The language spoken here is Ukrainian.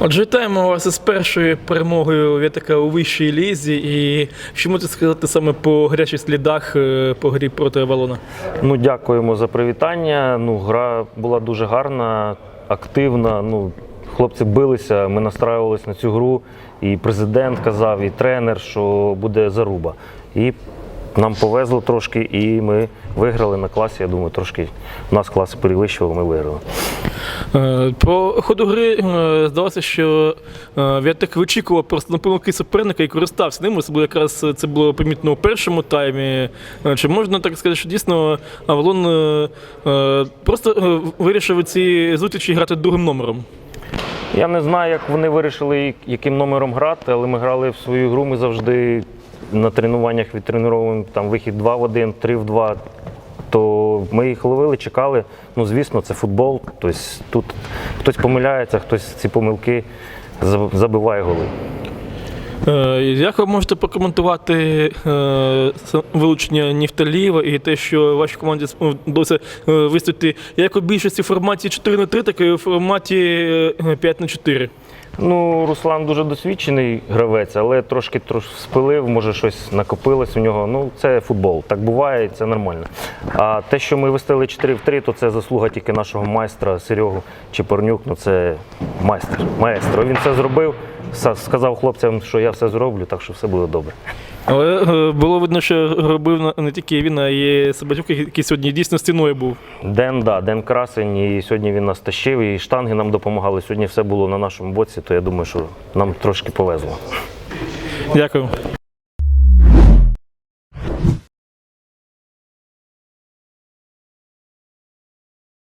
Отже, вітаємо вас із першою перемогою Вітика у вищій лізі. І що можете сказати саме по гарячих слідах е, по грі проти Авалона? Ну, дякуємо за привітання. Ну, гра була дуже гарна, активна. Ну, хлопці билися, ми настраювалися на цю гру. І президент казав, і тренер, що буде заруба. І нам повезло трошки, і ми виграли на класі. Я думаю, трошки нас клас перевищував, ми виграли. Е, По ходу гри е, здалося, що е, Вітик вичікував просто на суперника і користався ним. Особливо якраз це було помітно у першому таймі. Е, Чи можна так сказати, що дійсно Авалон е, е, просто е, вирішив у цій зустрічі грати другим номером? Я не знаю, як вони вирішили, яким номером грати, але ми грали в свою гру. Ми завжди на тренуваннях відтренуємо там вихід 2 в 1, 3 в 2. То ми їх ловили, чекали. Ну, звісно, це футбол. Тобто тут хтось помиляється, хтось ці помилки забиває голи. Е, Як ви можете прокоментувати е, вилучення Нефталієва і те, що вашій команді вдалося е, як у більшості форматі 4 на 3, так і у форматі е, 5 на 4? Ну, Руслан дуже досвідчений гравець, але трошки трош спилив, може щось накопилось у нього. Ну, це футбол. Так буває, це нормально. А те, що ми виставили 4 в 3, то це заслуга тільки нашого майстра Серегу Чепорнюк. Ну це майстер, маестро. Він це зробив, сказав хлопцям, що я все зроблю, так що все буде добре. Але е, було видно, що робив не тільки він, а й Собатюк, який сьогодні дійсно стіною був. Ден, да, Ден Красень, і сьогодні він нас тащив, і штанги нам допомагали. Сьогодні все було на нашому боці, то я думаю, що нам трошки повезло. Дякую.